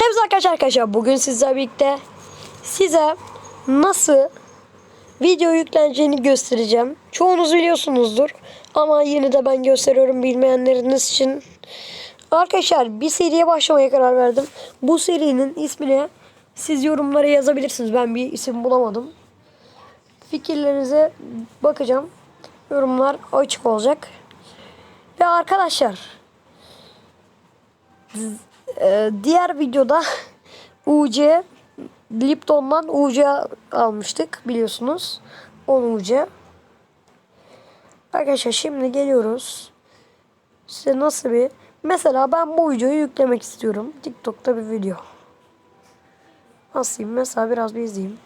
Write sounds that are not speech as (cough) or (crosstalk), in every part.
Hepsi arkadaşlar arkadaşlar bugün sizlerle birlikte size nasıl video yükleneceğini göstereceğim. Çoğunuz biliyorsunuzdur ama yine de ben gösteriyorum bilmeyenleriniz için. Arkadaşlar bir seriye başlamaya karar verdim. Bu serinin ismini siz yorumlara yazabilirsiniz. Ben bir isim bulamadım. Fikirlerinize bakacağım. Yorumlar açık olacak. Ve arkadaşlar ee, diğer videoda (laughs) UC Lipton'dan UC almıştık biliyorsunuz. 10 UC. Arkadaşlar şimdi geliyoruz. Size nasıl bir mesela ben bu videoyu yüklemek istiyorum. TikTok'ta bir video. Nasılayım mesela biraz bir izleyeyim.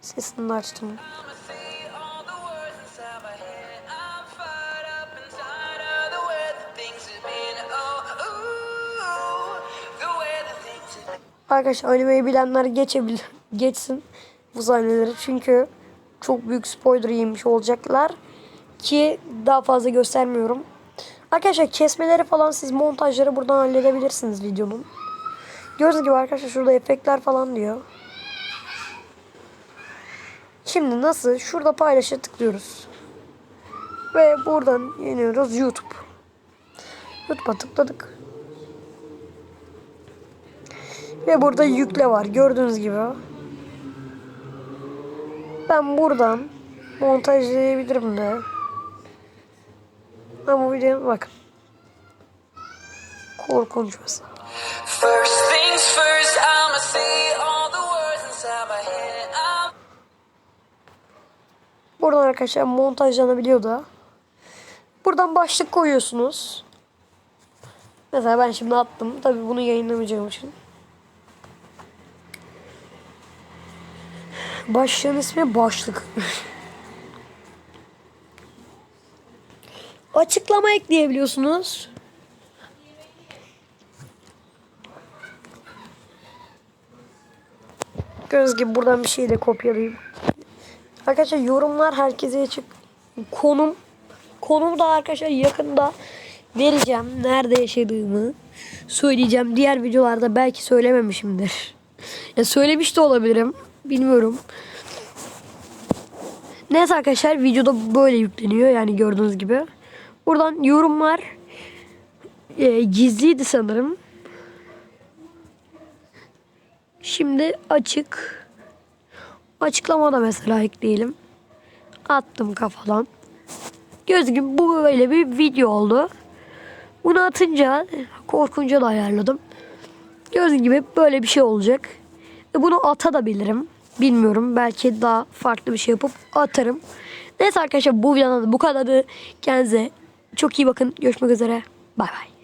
Sesini açtım. Arkadaşlar animeyi bilenler geçebilir, geçsin bu sahneleri. Çünkü çok büyük spoiler yemiş olacaklar. Ki daha fazla göstermiyorum. Arkadaşlar kesmeleri falan siz montajları buradan halledebilirsiniz videonun. Gördüğünüz gibi arkadaşlar şurada efektler falan diyor. Şimdi nasıl? Şurada paylaşa tıklıyoruz. Ve buradan yeniyoruz YouTube. YouTube'a tıkladık. Ve burada yükle var. Gördüğünüz gibi. Ben buradan montajlayabilirim de. Ama bu videoya bakın. Korkunç mesela. First things first, I'ma say all the words inside my head. I'm Buradan arkadaşlar montajlanabiliyor da. Buradan başlık koyuyorsunuz. Mesela ben şimdi attım. Tabii bunu yayınlamayacağım için. Başlığın ismi başlık. Açıklama ekleyebiliyorsunuz. Göz gibi buradan bir şey de kopyalayayım. Arkadaşlar yorumlar herkese açık. Konum konum da arkadaşlar yakında vereceğim. Nerede yaşadığımı söyleyeceğim. Diğer videolarda belki söylememişimdir. Ya söylemiş de olabilirim. Bilmiyorum. Neyse arkadaşlar videoda böyle yükleniyor yani gördüğünüz gibi. Buradan yorumlar e, gizliydi sanırım. Şimdi açık. Açıklama da mesela ekleyelim. Attım kafadan. Göz gibi bu böyle bir video oldu. Bunu atınca korkunca da ayarladım. Göz gibi böyle bir şey olacak. E bunu atabilirim. Bilmiyorum. Belki daha farklı bir şey yapıp atarım. Neyse arkadaşlar bu videoda da bu kadardı. Kendinize çok iyi bakın. Görüşmek üzere. Bay bay.